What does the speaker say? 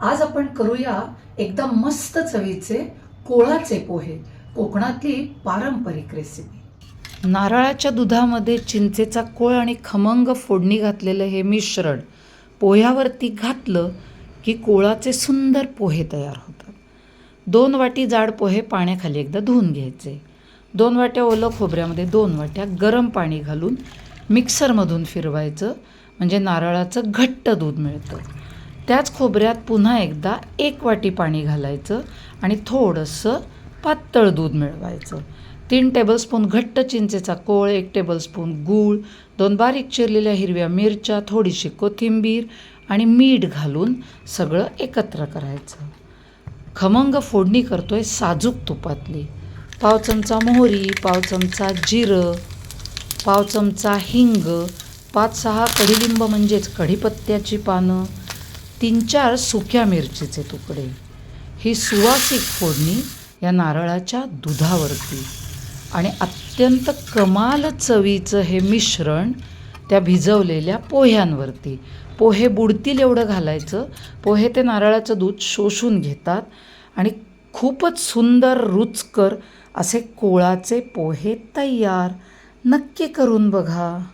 आज आपण करूया एकदम मस्त चवीचे कोळाचे पोहे कोकणातली पारंपरिक रेसिपी नारळाच्या दुधामध्ये चिंचेचा कोळ आणि खमंग फोडणी घातलेलं हे मिश्रण पोह्यावरती घातलं की कोळाचे सुंदर पोहे तयार होतात. दोन वाटी जाड पोहे पाण्याखाली एकदा धुवून घ्यायचे. दोन वाट्या ओलं खोबऱ्यामध्ये दोन वाट्या गरम पाणी घालून मिक्सरमधून फिरवायचं म्हणजे नारळाचं घट्ट दूध मिळतं. त्याच खोबऱ्यात पुन्हा एकदा एक वाटी पाणी घालायचं आणि थोडंसं पातळ दूध मिळवायचं. तीन टेबलस्पून घट्ट चिंचेचा कोळ एक टेबलस्पून गूळ दोन बारीक चिरलेल्या हिरव्या मिरच्या थोडीशी कोथिंबीर आणि मीठ घालून सगळं एकत्र करायचं. खमंग फोडणी करतो आहे साजूक तुपातली. पाव चमचा मोहरी पाव चमचा जिरं पाव चमचा हिंग पाच सहा कढीलिंब म्हणजेच कढीपत्त्याची पानं तीन चार सुक्या मिरचीचे तुकडे. ही सुवासिक फोडणी या नारळाच्या दुधावरती. आणि अत्यंत कमाल चवीचं हे मिश्रण त्या भिजवलेल्या पोह्यांवरती. पोहे बुडतील एवढं घालायचं. पोहे ते नारळाचं दूध शोषून घेतात. आणि खूपच सुंदर रुचकर असे कोळाचे पोहे तयार. नक्की करून बघा.